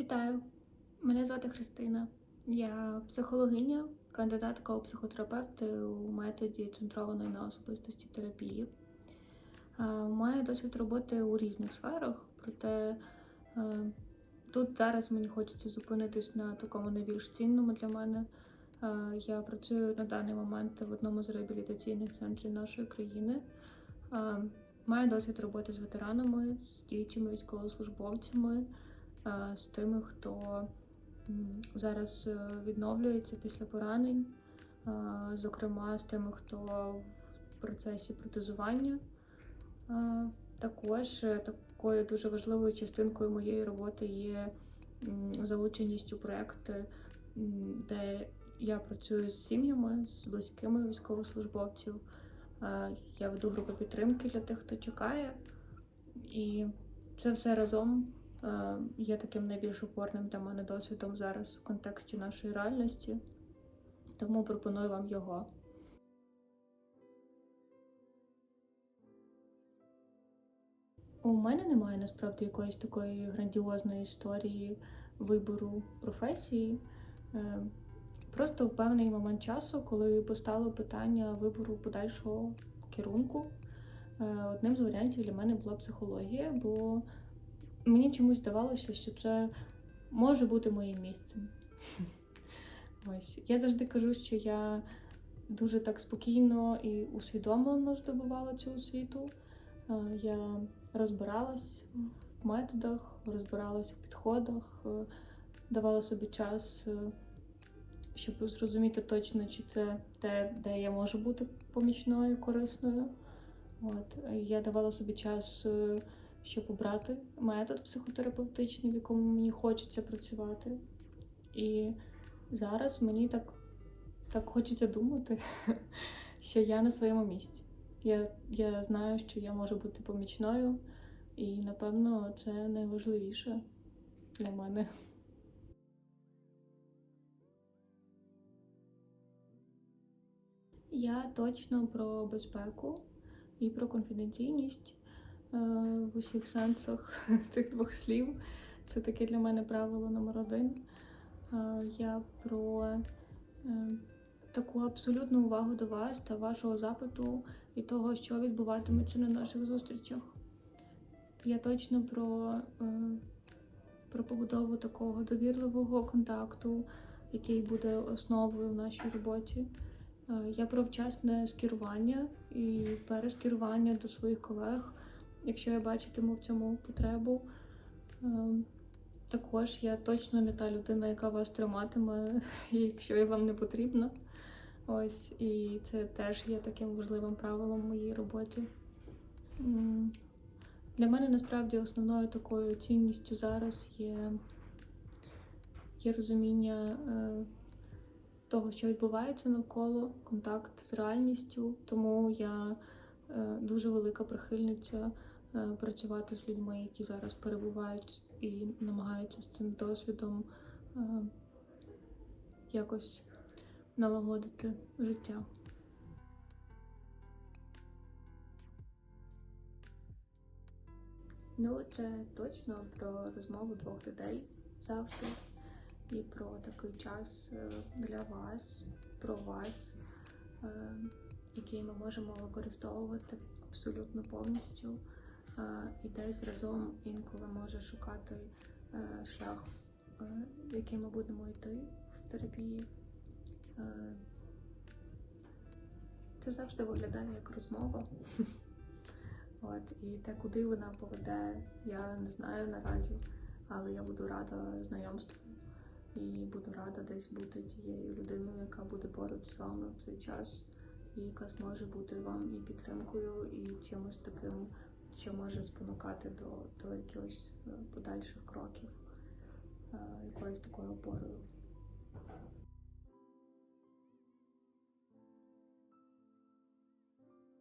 Вітаю! Мене звати Христина. Я психологиня, кандидатка у психотерапевти у методі центрованої на особистості терапії. Е, Маю досвід роботи у різних сферах, проте е, тут зараз мені хочеться зупинитись на такому найбільш цінному для мене. Е, Я працюю на даний момент в одному з реабілітаційних центрів нашої країни. Маю досвід роботи з ветеранами, з діючими військовослужбовцями, з тими, хто зараз е, відновлюється після поранень, е, зокрема з тими, хто в процесі протезування. Е, Також е, такою дуже важливою частинкою моєї роботи є залученість у проекти, де я працюю з сім'ями, з близькими військовослужбовців. Е, Я веду групи підтримки для тих, хто чекає. І це все разом е, є таким найбільш опорним для мене досвідом зараз в контексті нашої реальності. Тому пропоную вам його. У мене немає насправді якоїсь такої грандіозної історії вибору професії. Е, Просто в певний момент часу, коли постало питання вибору подальшого керунку, е, одним з варіантів для мене була психологія, бо мені чомусь здавалося, що це може бути моїм місцем. Ось я завжди кажу, що я дуже так спокійно і усвідомлено здобувала цю освіту. Е, Я розбиралась в методах, розбиралась в підходах, е, давала собі час, е, щоб зрозуміти точно, чи це те, де я можу бути помічною, корисною. От я давала собі час, щоб обрати метод психотерапевтичний, в якому мені хочеться працювати. І зараз мені так, так хочеться думати, що я на своєму місці. Я, я знаю, що я можу бути помічною, і напевно це найважливіше для мене. Я точно про безпеку і про конфіденційність в усіх сенсах цих двох слів. Це таке для мене правило номер один. Е, Я про е, таку абсолютну увагу до вас та вашого запиту і того, що відбуватиметься на наших зустрічах. Я точно про, е, про побудову такого довірливого контакту, який буде основою в нашій роботі. Е, Я про вчасне скерування і перескерування до своїх колег, якщо я бачитиму в цьому потребу. Е, Також я точно не та людина, яка вас триматиме, якщо вам не потрібна. Ось, і це теж є таким важливим правилом в моїй роботі. Для мене насправді основною такою цінністю зараз є, є розуміння е, того, що відбувається навколо, контакт з реальністю. Тому я е, дуже велика прихильниця працювати з людьми, які зараз перебувають і намагаються з цим досвідом е, якось налагодити життя. Ну, це точно про розмову двох людей завжди. І про такий час е, для вас, про вас, е, який ми можемо використовувати абсолютно повністю. І десь разом інколи може шукати е, шлях, е, який ми будемо йти в терапії. Е, Це завжди виглядає як розмова. От, і те, куди вона поведе, я не знаю наразі, але я буду рада знайомству і буду рада десь бути тією людиною, яка буде поруч з вами в цей час, і яка зможе бути вам і підтримкою, і чимось таким, що може спонукати до, до якихось е, подальших кроків, е, якоюсь такою опорою.